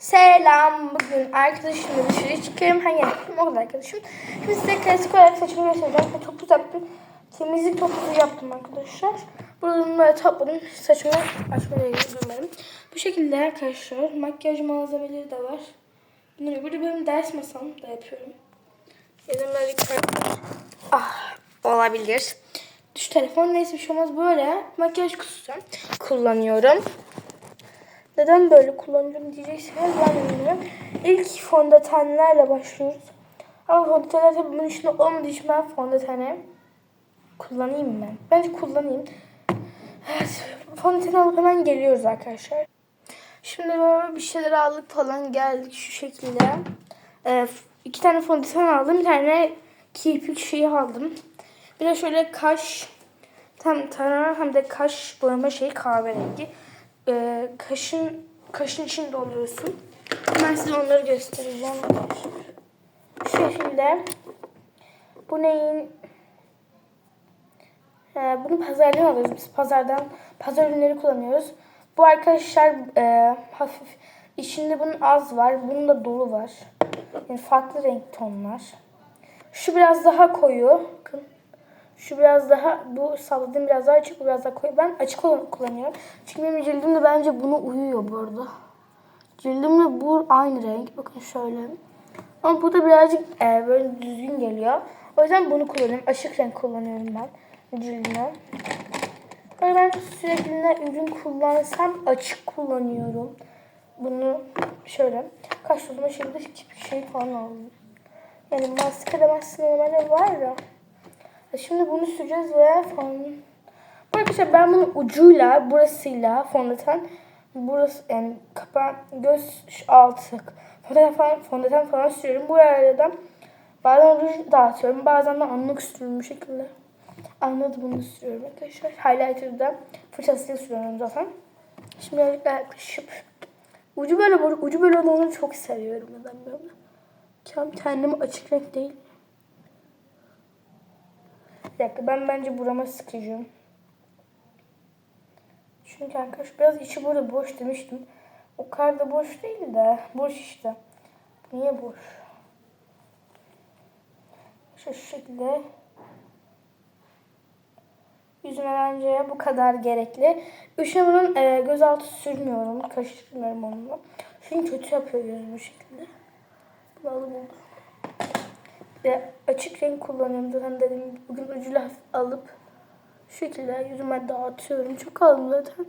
Selam. Bugün arkadaşımla dışarı çıkıyorum. Hangi arkadaşım? Okul arkadaşım. Şimdi size klasik olarak saçımı göstereceğim. Ve topuz yaptım. Temizlik topuzu yaptım arkadaşlar. Buradan böyle topladım. Saçımı açmaya durmadım. Bu şekilde arkadaşlar. Makyaj malzemeleri de var. Bunları burada benim ders masam da yapıyorum. Elimde bir tane- Ah olabilir. Düş telefon neyse bir şey olmaz. Böyle makyaj kutusu kullanıyorum. Neden böyle kullanıyorum diyeceksiniz ben bilmiyorum. İlk fondötenlerle başlıyoruz. Ama fondötenler tabii bunun içinde olmadığı için ben fondöteni kullanayım mı? Bence kullanayım. Evet, fondöteni alıp hemen geliyoruz arkadaşlar. Şimdi böyle bir şeyler aldık falan geldik şu şekilde. Ee, iki tane fondöten aldım. Bir tane kirpik şeyi aldım. Bir de şöyle kaş hem tane hem de kaş boyama şeyi kahverengi. Ee, kaşın kaşın içinde oluyorsun. Ben size onları göstereceğim. Şu şekilde. Bu neyin? Ee, bunu pazardan alıyoruz. Biz pazardan pazar ürünleri kullanıyoruz. Bu arkadaşlar e, hafif. İçinde bunun az var. Bunun da dolu var. Yani farklı renk tonlar. Şu biraz daha koyu. Bakın. Şu biraz daha, bu salladığım biraz daha açık, biraz daha koyu. Ben açık olanı kullanıyorum. Çünkü benim cildim de bence buna uyuyor bu arada. Cildimle bu aynı renk. Bakın şöyle. Ama bu da birazcık e, böyle düzgün geliyor. O yüzden bunu kullanıyorum. Açık renk kullanıyorum ben cildime. Böyle ben sürekli ne ürün kullansam açık kullanıyorum. Bunu şöyle kaş tozuma şimdi hiçbir şey falan aldım. Yani maske de aslında normalde var ya. Şimdi bunu süreceğiz ve fon... Arkadaşlar ben bunu ucuyla, burasıyla fondöten, burası yani kapan, göz altı, fondöten falan, fondöten falan sürüyorum. Bu arada bazen ruj dağıtıyorum, bazen de anlık sürüyorum bu şekilde. Anladı bunu sürüyorum arkadaşlar. Highlighter'da fırçasıyla sürüyorum zaten. Şimdi birazcık yaklaşıp ucu böyle ucu böyle olanları çok seviyorum neden böyle. Kendim kendimi açık renk değil. Bir dakika ben bence burama sıkacağım. Çünkü arkadaş biraz içi burada boş demiştim. O kadar da boş değil de boş işte. Niye boş? Şu şekilde yüzüme bence bu kadar gerekli. Üşüme bunun e, gözaltı sürmüyorum. Karıştırmıyorum onunla. Çünkü kötü yapıyor gözü bu şekilde. Bunu alıp. Ve açık renk kullanıyorum. Zaten dedim bugün ucuyla alıp şu şekilde yüzüme dağıtıyorum. Çok aldım zaten.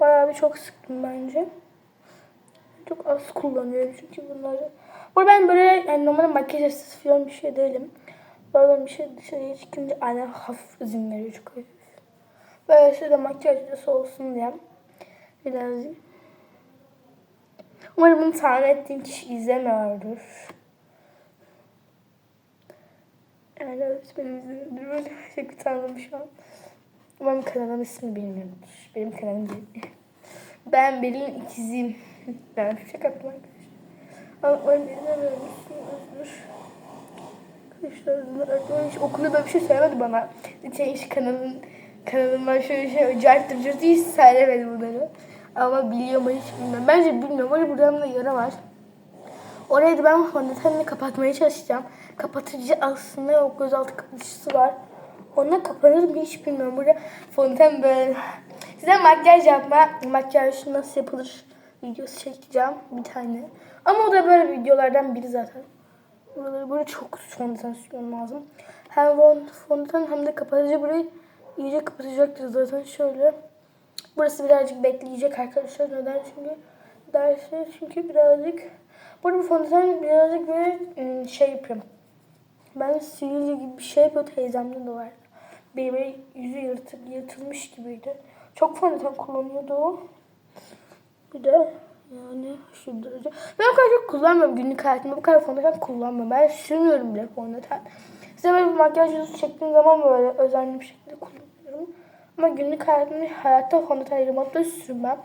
Bayağı bir çok sıktım bence. Çok az kullanıyorum çünkü bunları. Bu ben böyle yani normalde makyaj hastası falan bir şey değilim. Bazen bir şey dışarıya çıkınca annem hafif izin veriyor çok hafif. Böyle şurada makyaj olsun diye. Birazcık. Umarım bunu tahmin ettiğim kişi izlemiyordur. Yani izlediğim böyle çok utandım şu an. Umarım kanalın ismini bilmiyordur. Benim kanalım değil. Ben Belin ikiziyim. Ben şaka yaptım arkadaşlar. Ama umarım izlemiyormuşsunuzdur. Arkadaşlar arkadaş okulda böyle bir şey söylemedi bana. Geçen iş kanalın kanalımdan şöyle şey carttır cırt hiç söylemedi bunları. Ama biliyor mu hiç bilmiyorum. Bence bilmiyorum. Böyle buramda yara var. Orayı da ben fondötenle kapatmaya çalışacağım. Kapatıcı aslında yok. Gözaltı kapatıcısı var. Onunla kapanır mı hiç bilmiyorum. Burada fondöten böyle. Size makyaj yapma, makyaj nasıl yapılır videosu çekeceğim bir tane. Ama o da böyle videolardan biri zaten. Buraları böyle çok fondöten sürmem lazım. Hem fondöten hem de kapatıcı burayı iyice kapatacaktır zaten şöyle. Burası birazcık bekleyecek arkadaşlar. Neden? Çünkü dersi çünkü birazcık Burada bu fondöten birazcık böyle şey yapıyorum. Ben sivilce gibi bir şey yapıyor teyzemde de var. Benim yüzü yırtık, yırtılmış gibiydi. Çok fondöten kullanıyordu o. Bir de yani şu derece. Ben o kadar çok kullanmıyorum günlük hayatımda. Bu kadar fondöten kullanmıyorum. Ben sürmüyorum bile fondöten. Size böyle bir makyaj yüzü çektiğim zaman böyle özenli bir şekilde kullanıyorum. Ama günlük hayatımda hayatta fondöten remote'da sürmem.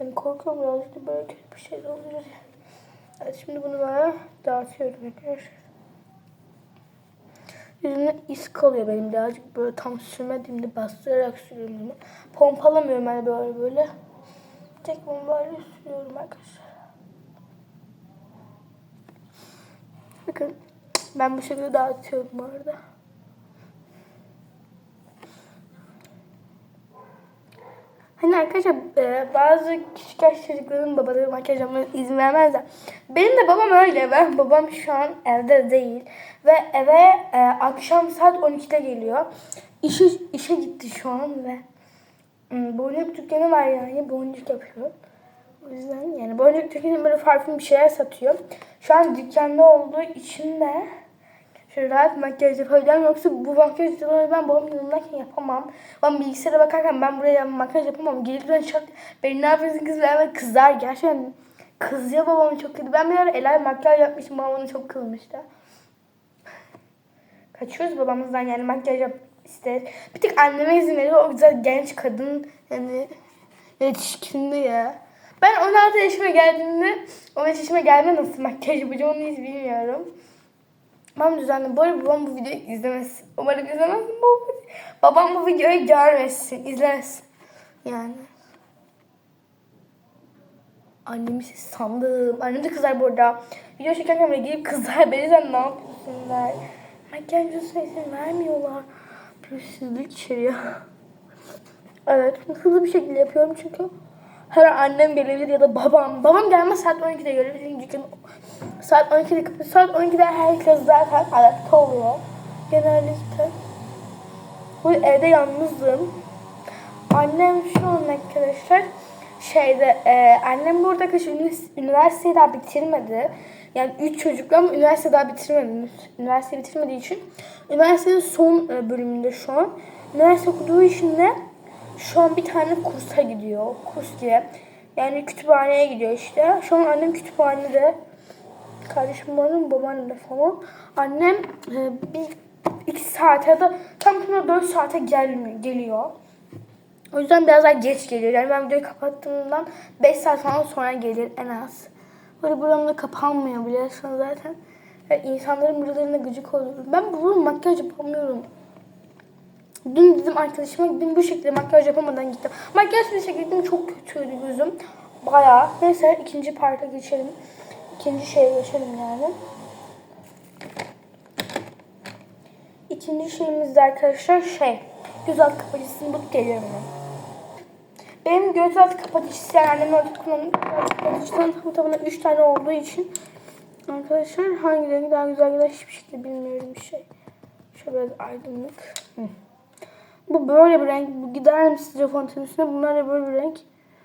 Yani korkuyorum birazcık da böyle kötü bir şey olabilir. Evet şimdi bunu böyle dağıtıyorum arkadaşlar. Yüzümde iz kalıyor benim birazcık böyle tam sürmediğimde bastırarak sürüyorum bunu. Pompalamıyorum yani böyle böyle. Tek bunu böyle sürüyorum arkadaşlar. Bakın ben bu şekilde dağıtıyorum bu arada. Hani arkadaşlar e, bazı küçük yaş çocukların babaları makyaj yapmaya izin vermezler. Benim de babam öyle. Ben babam şu an evde değil. Ve eve e, akşam saat 12'de geliyor. İşe, işe gitti şu an ve hmm, boncuk dükkanı var yani. Boncuk yapıyor. O yüzden yani boncuk dükkanı böyle farklı bir şeyler satıyor. Şu an dükkanda olduğu için de Şöyle rahat makyaj yapabilirim. Yoksa bu makyajları ben babamın yanındayken yapamam. Ben bilgisayara bakarken ben buraya makyaj yapamam. Gelir ben şak beni ne yapıyorsun kız ve kızar. Gerçekten kızıyor babam çok kötü. Ben bir ara Elay makyaj yapmıştım. Babam onu çok kızmıştı. Kaçıyoruz babamızdan yani makyaj yap ister. Bir tek anneme izin veriyor. O güzel genç kadın yani yetişkindi ya. Ben 16 yaşıma geldiğimde 15 yaşıma geldiğimde nasıl makyaj yapacağım onu hiç bilmiyorum. Babam düzenli. Bu babam bu videoyu izlemez. Umarım izlemez. Babam, bu videoyu görmesin. izlemesin. Yani. Annemi sandım. Annem de kızar bu arada. Video çekerken böyle gelip kızar. Beni sen ne yapıyorsun der. Makyaj videosuna izin vermiyorlar. Pürüzsüzlük içeriyor. Evet. Hızlı bir şekilde yapıyorum çünkü her an annem gelebilir ya da babam. Babam gelmez saat 12'de gelebilir. Çünkü saat 12'de kapı. Saat 12'de herkes zaten ayakta oluyor. Genellikle. Bu evde yalnızım. Annem şu an arkadaşlar şeyde e, annem burada ünivers- üniversiteyi daha bitirmedi. Yani üç çocuklu ama üniversite daha bitirmedi. Üniversiteyi bitirmediği için üniversitenin son e, bölümünde şu an. Üniversite okuduğu için de şu an bir tane kursa gidiyor. Kurs diye. Yani kütüphaneye gidiyor işte. Şu an annem kütüphanede. Kardeşim var mı? Babaannem de falan. Annem e, bir iki saate da tam tamına dört saate gelmiyor, geliyor. O yüzden biraz daha geç geliyor. Yani ben videoyu kapattığımdan 5 saat falan sonra gelir en az. Böyle buram da kapanmıyor biliyorsun zaten. Yani insanların buralarına gıcık oluyorum. Ben buram makyaj yapamıyorum. Dün dedim arkadaşıma dün bu şekilde makyaj yapamadan gittim. Makyaj şekilde çok kötüydü gözüm. Bayağı. Neyse ikinci parta geçelim. İkinci şeye geçelim yani. İkinci şeyimiz de arkadaşlar şey. Göz alt kapatıcısını bulup geliyorum ben. Benim göz alt kapatıcısı yani annemin alt kapatıcıdan tam tamına 3 tane olduğu için arkadaşlar hangi rengi daha güzel gider hiçbir şekilde bilmiyorum bir şey. Şöyle biraz aydınlık. Hı. Bu böyle bir renk. Bu gider mi sizce fontenin üstüne? Bunlar da böyle bir renk.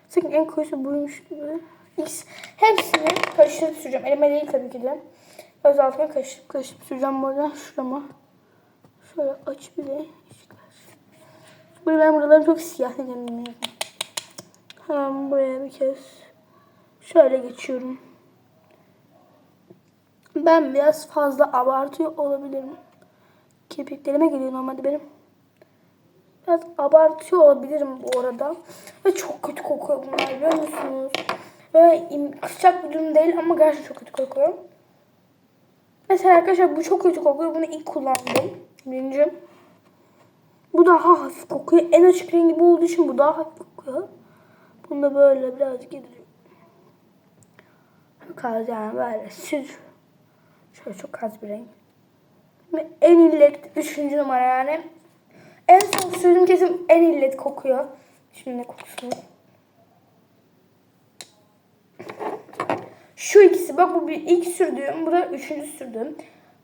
Sanki en koyusu buymuş gibi. X. Hepsini karıştırıp süreceğim. Elime değil tabii ki de. Göz altına karıştırıp karıştırıp süreceğim bu arada. Şurama. Şöyle aç bir de. Böyle ben buralarım çok siyah bilmiyorum. Hemen buraya bir kez şöyle geçiyorum. Ben biraz fazla abartıyor olabilirim. Kirpiklerime geliyor normalde benim. Biraz abartıyor olabilirim bu arada. Ve çok kötü kokuyor bunlar biliyor musunuz? İm- sıcak bir durum değil ama gerçekten çok kötü kokuyor. Mesela arkadaşlar bu çok kötü kokuyor. Bunu ilk kullandım. Birinci. Bu daha hafif kokuyor. En açık rengi bu olduğu için bu daha hafif kokuyor. Bunu da böyle birazcık yediriyorum. Çok az yani böyle sür. Şöyle çok az bir renk. En illet üçüncü numara yani. En son sürdüğüm kesim en illet kokuyor. Şimdi ne kokusunu. Şu ikisi bak bu bir ilk sürdüğüm, bu da üçüncü sürdüğüm.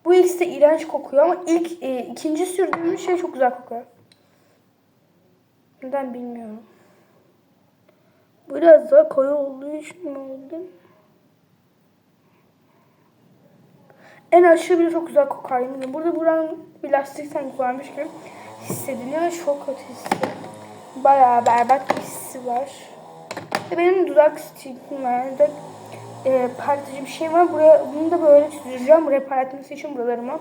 Bu ikisi de iğrenç kokuyor ama ilk e, ikinci sürdüğüm şey çok güzel kokuyor. Neden bilmiyorum. Biraz daha koyu olduğu için mi oldu? En aşırı bile çok güzel kokar. yemin Burada buranın bir lastik sanki varmış gibi hissediliyor ve çok kötü hissediyorum. Bayağı berbat bir hissi var. Ve benim dudak stickim var. Dudak e, parlatıcı bir şey var. Buraya, bunu da böyle süreceğim. Buraya parlatması için buralarıma.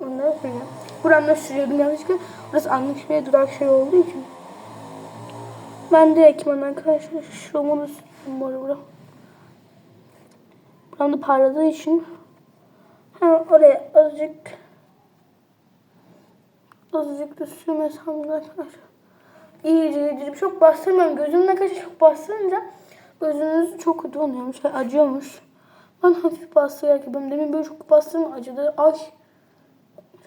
Onları sürüyorum. Buramda sürüyordum yanlışlıkla. Burası anlaşmaya dudak şey olduğu için. Ben direkt hemen arkadaşlar şuramı da sürüyorum bu arada. Buramda parladığı için ha, oraya azıcık azıcık da sürmesem de arkadaşlar. İyice iyice çok bastırmıyorum. Gözümün arkadaşlar çok bastırınca gözünüz çok kötü oluyormuş. Acıyormuş. Ben hafif bastırarak yapıyorum. Demin böyle çok bastırma acıdı. Ay.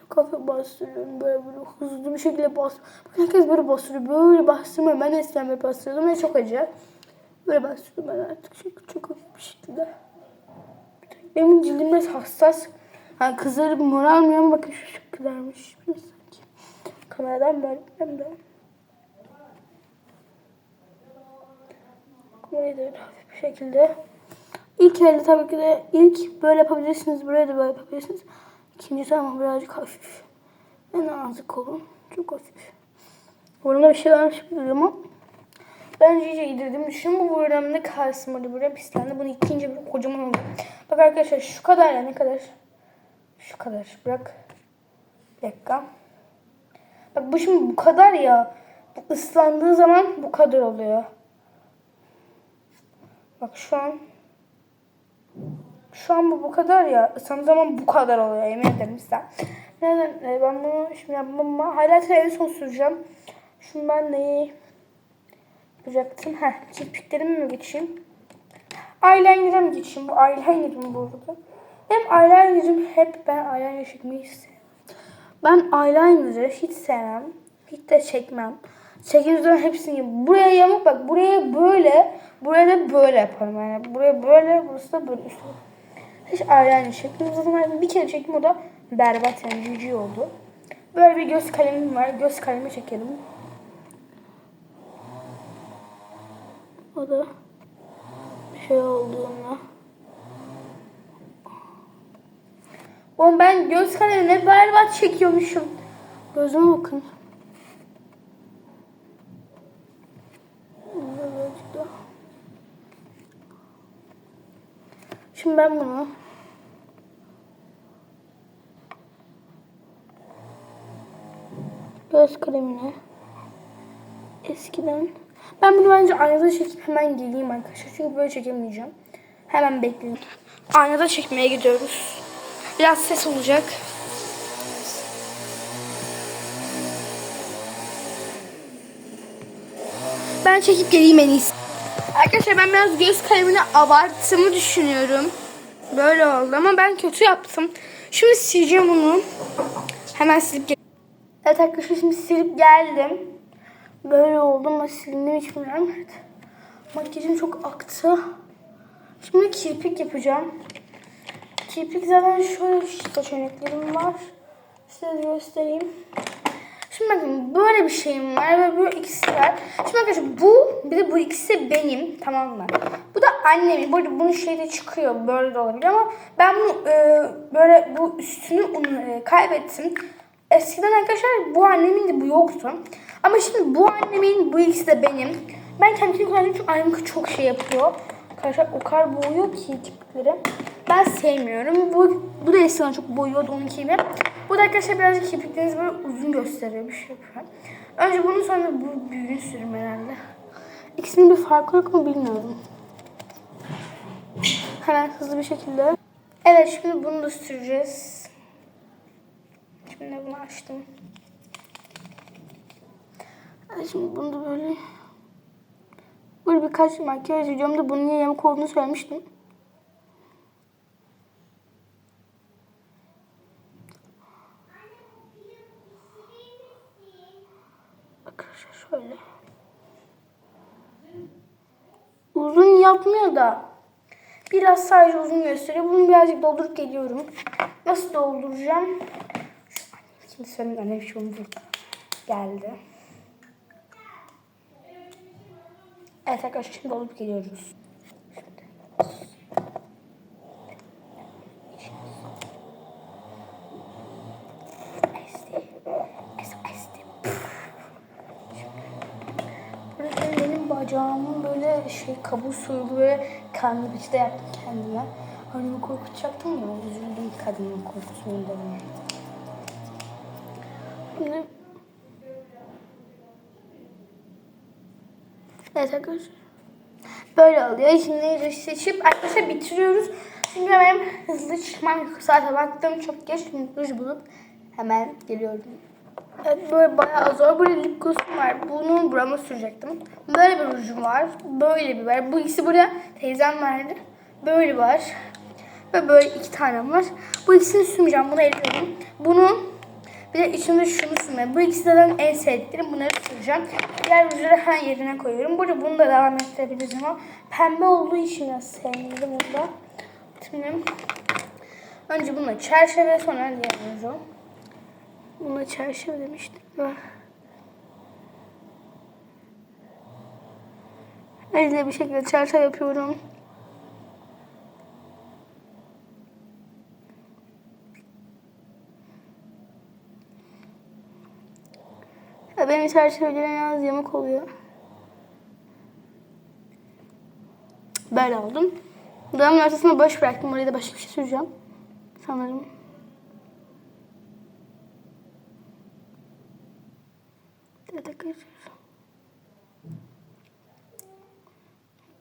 Hafif bastırıyorum. Böyle böyle hızlı bir şekilde bas. Bak herkes böyle bastırıyor. Böyle bastırmıyor. Ben eskiden böyle bastırıyordum ve çok acı. Böyle bastırıyorum ben artık. Çok, çok hafif bir şekilde. Benim cildim biraz hassas. Yani kızarıp morarmıyor ama bakın şu, şu kızarmış. Sanki. Kameradan böyle hem de. Burayı da hafif bir şekilde. İlk elde tabii ki de ilk böyle yapabilirsiniz. Buraya da böyle yapabilirsiniz. İkincisi ama birazcık hafif. Ve nazik olun. Çok hafif. Burnumda bir şey varmış duruyor ama ben iyice yedirdim. Düşünün bu burnumda kalsın burada buraya pislendi. Bunu ikinci bir kocaman oldu. Bak arkadaşlar şu kadar ya ne kadar? Şu kadar. Bırak. Bir dakika. Bak bu şimdi bu kadar ya. Bu ıslandığı zaman bu kadar oluyor. Bak şu an şu an bu bu kadar ya. Islandığı zaman bu kadar oluyor. Yemin ederim size. Nereden? e, Ben bunu şimdi yapmam ama highlighter'ı en son süreceğim. Şimdi ben neyi yapacaktım? Heh, kirpiklerimi mi geçeyim? Eyeliner'a mı geçeyim? Bu eyeliner'ım bu arada. Hem eyeliner'ım hep ben eyeliner çekmeyi isterim. Ben eyeliner'ı hiç sevmem. Hiç de çekmem. Zaman hepsini buraya yamuk bak buraya böyle buraya da böyle yaparım yani. Buraya böyle burası da böyle üstüne. Hiç eyeliner çektim. Zaten bir kere çektim o da berbat yani cici oldu. Böyle bir göz kalemim var. Göz kalemi çekelim. O da şey olduğunda. Oğlum ben göz kalemine berbat çekiyormuşum. Gözüme bakın. Şimdi ben bunu göz kalemine eskiden ben bunu bence aynada çekip hemen geleyim arkadaşlar. Çünkü böyle çekemeyeceğim. Hemen bekleyin. Aynada çekmeye gidiyoruz. Biraz ses olacak. Ben çekip geleyim en iyisi. Arkadaşlar ben biraz göz kalemini abarttığımı düşünüyorum. Böyle oldu ama ben kötü yaptım. Şimdi sileceğim bunu. Hemen silip Evet arkadaşlar şimdi silip geldim. Böyle oldu ama silindim hiç bilmiyorum. Evet. Makyajım çok aktı. Şimdi kirpik yapacağım. Kirpik zaten şöyle seçeneklerim var. Size göstereyim. Şimdi bakın böyle bir şeyim var ve böyle ikisi var. Şimdi arkadaşlar bu bir de bu ikisi benim tamam mı? Bu da annemin. Bu arada bunun şeyde çıkıyor böyle de olabilir ama ben bunu e, böyle bu üstünü e, kaybettim. Eskiden arkadaşlar bu annemin de bu yoktu. Ama şimdi bu annemin bu ikisi de benim. Ben kendimi kullanıyorum çünkü annem çok şey yapıyor. Arkadaşlar o kadar boğuyor ki kirpikleri. Ben sevmiyorum. Bu, bu da eskiden çok boyuyordu onunki gibi. Bu da arkadaşlar birazcık kirpiklerinizi böyle uzun gösteriyor bir şey yapıyor. Önce bunu sonra bu büyüğünü sürüm herhalde. İkisinin bir farkı yok mu bilmiyorum. Hemen hızlı bir şekilde. Evet şimdi bunu da süreceğiz. Şimdi bunu açtım. Evet, Şimdi bunu da böyle Böyle birkaç makyaj videomda bunun niye yamuk olduğunu söylemiştim. Arkadaşlar şöyle. Uzun yapmıyor da biraz sadece uzun gösteriyor. Bunu birazcık doldurup geliyorum. Nasıl dolduracağım? Şimdi söyleyeyim annem şu burada. Geldi. Evet arkadaşlar şimdi doldurup geliyoruz. Bacağımın böyle şey kabuğu soyulu ve kanlı biçte yaptım kendime. Annemi korkutacaktım ya üzüldüm kadının. Şimdi Evet. Böyle oluyor. Şimdi seçip arkadaşlar bitiriyoruz. Çünkü hemen hızlı çıkmam. Saate baktım çok geç. Şimdi ruj bulup hemen geliyorum. Evet böyle bayağı zor. Böyle lip glossum var. Bunu burama sürecektim. Böyle bir rujum var. Böyle bir var. Bu ikisi burada teyzem verdi. Böyle var. Ve böyle iki tane var. Bu ikisini sürmeyeceğim. Bunu eliyorum. Bunu bir de içinde şunu sürmeye. Bu ikisinden en sevdiklerim. Bunları süreceğim. Diğer rujları her yerine koyuyorum. Burada bunu da devam ettirebiliriz ama pembe olduğu için biraz sevmedim bunu da. Şimdi önce bununla çerçeve sonra diğer. Buna çerçeve demiştim. Elle bir şekilde çerçeve yapıyorum. Ya benim çerçevelerim biraz yamuk oluyor. Böyle oldum. Dudağımın ortasına boş bıraktım. Oraya da başka bir şey süreceğim. Sanırım.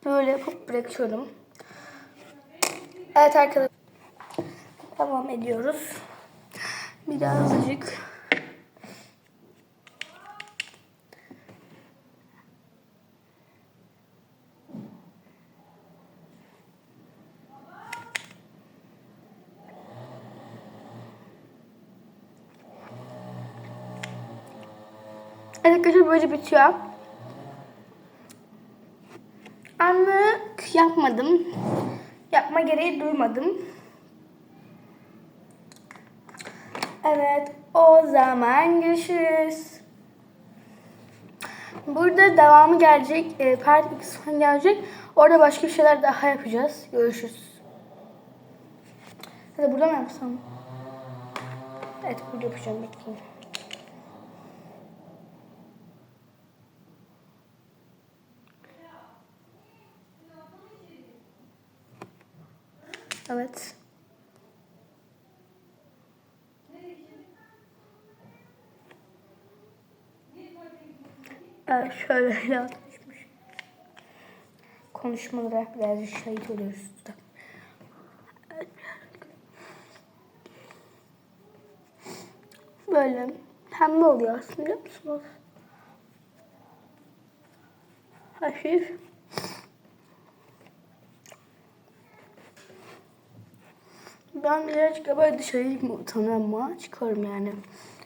Böyle yapıp bırakıyorum. Evet arkadaşlar. Devam ediyoruz. Birazcık. Arkadaşlar böyle bitiyor. Anlık yapmadım. Yapma gereği duymadım. Evet, o zaman görüşürüz. Burada devamı gelecek, e, part 2 son gelecek. Orada başka şeyler daha yapacağız. Görüşürüz. Ya da burada mı yapsam? Evet, burada yapacağım. Bekleyin. Evet. Evet şöyle öyle atmışmış. Konuşmalara birazcık şahit oluyoruz da. Böyle pembe oluyor aslında biliyor musunuz? Hafif. Ben birazcık böyle dışarı utanıyorum ama çıkarım yani.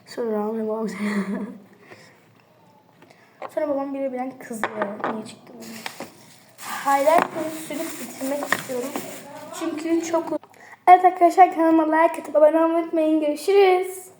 Sonra anlamam. Sonra babam biri bilen kızıyor. Niye çıktım? Highlight'ları sürüp bitirmek istiyorum. Çünkü çok... Evet arkadaşlar kanalıma like atıp abone olmayı unutmayın. Görüşürüz.